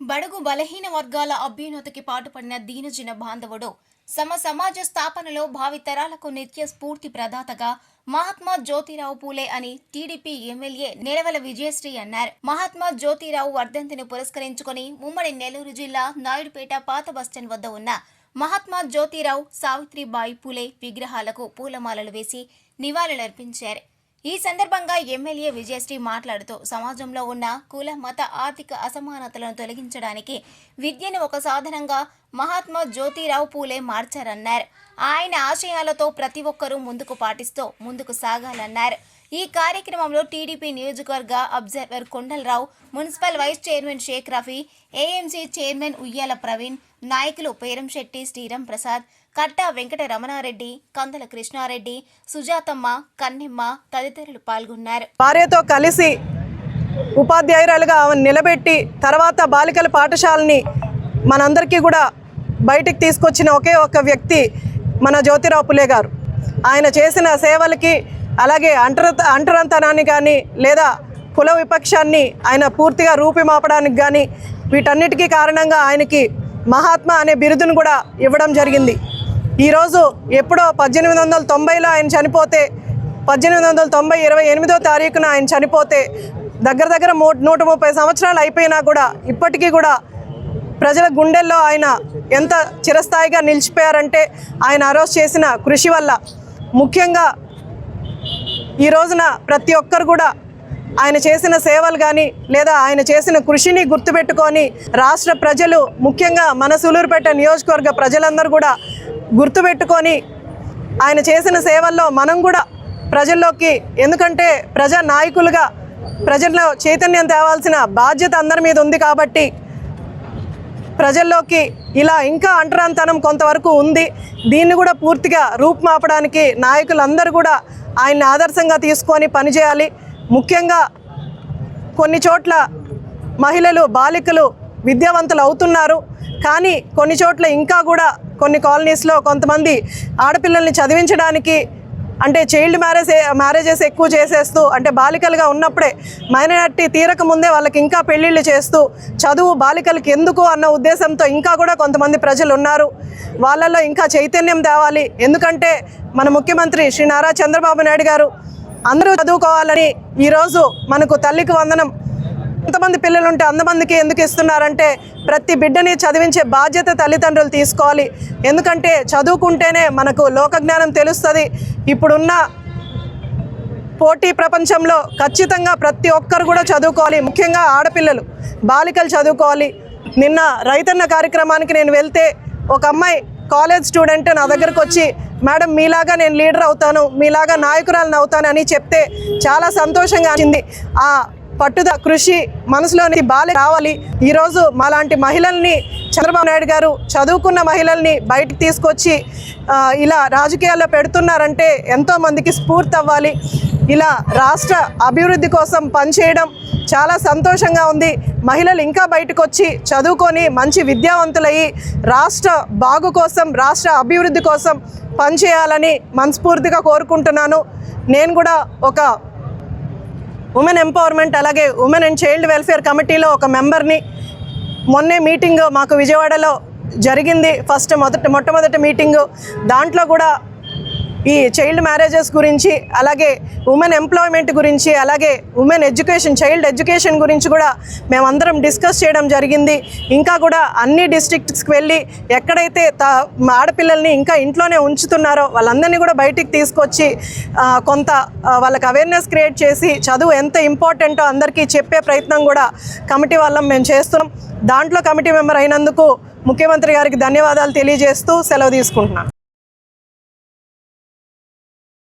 బడుగు బలహీన వర్గాల అభ్యున్నతికి పాటుపడిన దీనజన బాంధవుడు సమ సమాజ స్థాపనలో భావితరాలకు నిత్య స్ఫూర్తి ప్రదాతగా మహాత్మా జ్యోతిరావు పూలే అని టీడీపీ ఎమ్మెల్యే నిలవల విజయశ్రీ అన్నారు. మహాత్మా జ్యోతిరావు వర్ధంతిని పురస్కరించుకొని ఉమ్మడి నెల్లూరు జిల్లా నాయుడుపేట పాత బస్టాండ్ వద్ద ఉన్న మహాత్మా జ్యోతిరావు సావిత్రిబాయి పూలే విగ్రహాలకు పూలమాలలు వేసి నివాళులర్పించారు. ఈ సందర్భంగా ఎమ్మెల్యే విజయశ్రీ మాట్లాడుతూ సమాజంలో ఉన్న కుల మత ఆర్థిక అసమానతలను తొలగించడానికి విద్యను ఒక సాధనంగా మహాత్మా జ్యోతిరావు పూలే మార్చారన్నారు. ఆయన ఆశయాలతో ప్రతి ఒక్కరూ ముందుకు పాటిస్తూ ముందుకు సాగాలన్నారు. ఈ కార్యక్రమంలో టీడీపీ నియోజకవర్గ observer Kondalarao municipal vice chairman Sheikh Rafi AMC chairman Uyyala Praveen నాయకులు పేరంశెట్టి శ్రీరామ్ ప్రసాద్ కట్టా వెంకట రమణారెడ్డి కందల కృష్ణారెడ్డి సుజాతమ్మ కన్నెమ్మ తదితరులు పాల్గొన్నారు. భార్యతో కలిసి ఉపాధ్యాయురాలుగా నిలబెట్టి తర్వాత బాలికల పాఠశాలని మనందరికీ కూడా బయటికి తీసుకొచ్చిన ఒకే ఒక వ్యక్తి మన జ్యోతిరావు పులే గారు. ఆయన చేసిన సేవలకి అలాగే అంటర అంటరంతనాన్ని కానీ లేదా కుల విపక్షాన్ని ఆయన పూర్తిగా రూపిమాపడానికి కానీ వీటన్నిటికీ కారణంగా ఆయనకి మహాత్మా అనే బిరుదును కూడా ఇవ్వడం జరిగింది. ఈరోజు ఎప్పుడో పద్దెనిమిది వందల తొంభైలో ఆయన చనిపోతే పద్దెనిమిది వందల తొంభై ఇరవై ఎనిమిదో తారీఖున ఆయన చనిపోతే దగ్గర దగ్గర మూ నూట ముప్పై సంవత్సరాలు అయిపోయినా కూడా ఇప్పటికీ కూడా ప్రజల గుండెల్లో ఆయన ఎంత చిరస్థాయిగా నిలిచిపోయారంటే ఆయన ఆ రోజు చేసిన కృషి వల్ల. ముఖ్యంగా ఈ రోజున ప్రతి ఒక్కరు కూడా ఆయన చేసిన సేవలు కానీ లేదా ఆయన చేసిన కృషిని గుర్తుపెట్టుకొని రాష్ట్ర ప్రజలు ముఖ్యంగా మన సూలూరుపేట నియోజకవర్గ ప్రజలందరూ కూడా గుర్తుపెట్టుకొని ఆయన చేసిన సేవల్లో మనం కూడా ప్రజల్లోకి ఎందుకంటే ప్రజా నాయకులుగా ప్రజల్లో చైతన్యం తేవాల్సిన బాధ్యత అందరి మీద ఉంది కాబట్టి ప్రజల్లోకి ఇలా ఇంకా అంటరాంతనం కొంతవరకు ఉంది. దీన్ని కూడా పూర్తిగా రూపుమాపడానికి నాయకులందరూ కూడా ఆయన్ని ఆదర్శంగా తీసుకొని పనిచేయాలి. ముఖ్యంగా కొన్ని చోట్ల మహిళలు బాలికలు విద్యావంతులు అవుతున్నారు. కానీ కొన్ని చోట్ల ఇంకా కూడా కొన్ని కాలనీస్లో కొంతమంది ఆడపిల్లల్ని చదివించడానికి అంటే చైల్డ్ మ్యారేజ్ మ్యారేజెస్ ఎక్కువ చేసేస్తూ అంటే బాలికలుగా ఉన్నప్పుడే మైనారిటీ తీరక ముందే వాళ్ళకి ఇంకా పెళ్ళిళ్ళు చేస్తూ చదువు బాలికలకి ఎందుకు అన్న ఉద్దేశంతో ఇంకా కూడా కొంతమంది ప్రజలు ఉన్నారు. వాళ్ళల్లో ఇంకా చైతన్యం తేవాలి. ఎందుకంటే మన ముఖ్యమంత్రి శ్రీ నారా చంద్రబాబు నాయుడు గారు అందరూ చదువుకోవాలని ఈరోజు మనకు తల్లికి వందనం. ఎంతమంది పిల్లలు ఉంటే అంతమందికి ఎందుకు ఇస్తున్నారంటే ప్రతి బిడ్డని చదివించే బాధ్యత తల్లిదండ్రులు తీసుకోవాలి. ఎందుకంటే చదువుకుంటేనే మనకు లోకజ్ఞానం తెలుస్తుంది. ఇప్పుడున్న పోటీ ప్రపంచంలో ఖచ్చితంగా ప్రతి ఒక్కరు కూడా చదువుకోవాలి. ముఖ్యంగా ఆడపిల్లలు బాలికలు చదువుకోవాలి. నిన్న రైతన్న కార్యక్రమానికి నేను వెళ్తే ఒక అమ్మాయి కాలేజ్ స్టూడెంట్ నా దగ్గరకు వచ్చి మేడం మీలాగా నేను లీడర్ అవుతాను మీలాగా నాయకురాలను అవుతాను అని చెప్తే చాలా సంతోషంగా వచ్చింది ఆ పట్టుద కృషి మనసులోని బాలి రావాలి ఈరోజు మాలాంటి మహిళల్ని చంద్రబాబు నాయుడు గారు చదువుకున్న మహిళల్ని బయటకు తీసుకొచ్చి ఇలా రాజకీయాల్లో పెడుతున్నారంటే ఎంతోమందికి స్ఫూర్తి అవ్వాలి. ఇలా రాష్ట్ర అభివృద్ధి కోసం పనిచేయడం చాలా సంతోషంగా ఉంది. మహిళలు ఇంకా బయటకు వచ్చి చదువుకొని మంచి విద్యావంతులయ్యి రాష్ట్ర బాగు కోసం రాష్ట్ర అభివృద్ధి కోసం పనిచేయాలని మనస్ఫూర్తిగా కోరుకుంటున్నాను. నేను కూడా ఒక ఉమెన్ ఎంపవర్మెంట్ అలాగే ఉమెన్ అండ్ చైల్డ్ వెల్ఫేర్ కమిటీలో ఒక మెంబర్ని మొన్నే మీటింగ్ మాకు విజయవాడలో జరిగింది. ఫస్ట్ మొదట మొట్టమొదటి మీటింగు. దాంట్లో కూడా ఈ చైల్డ్ మ్యారేజెస్ గురించి అలాగే ఉమెన్ ఎంప్లాయ్మెంట్ గురించి అలాగే ఉమెన్ ఎడ్యుకేషన్ చైల్డ్ ఎడ్యుకేషన్ గురించి కూడా మేమందరం డిస్కస్ చేయడం జరిగింది. ఇంకా కూడా అన్ని డిస్ట్రిక్ట్స్కి వెళ్ళి ఎక్కడైతే తా ఆడపిల్లల్ని ఇంకా ఇంట్లోనే ఉంచుతున్నారో వాళ్ళందరినీ కూడా బయటికి తీసుకొచ్చి కొంత వాళ్ళకి అవేర్నెస్ క్రియేట్ చేసి చదువు ఎంత ఇంపార్టెంటో అందరికీ చెప్పే ప్రయత్నం కూడా కమిటీ వాళ్ళం మేము చేస్తున్నాం. దాంట్లో కమిటీ మెంబర్ అయినందుకు ముఖ్యమంత్రి గారికి ధన్యవాదాలు తెలియజేస్తూ సెలవు తీసుకుంటున్నాను.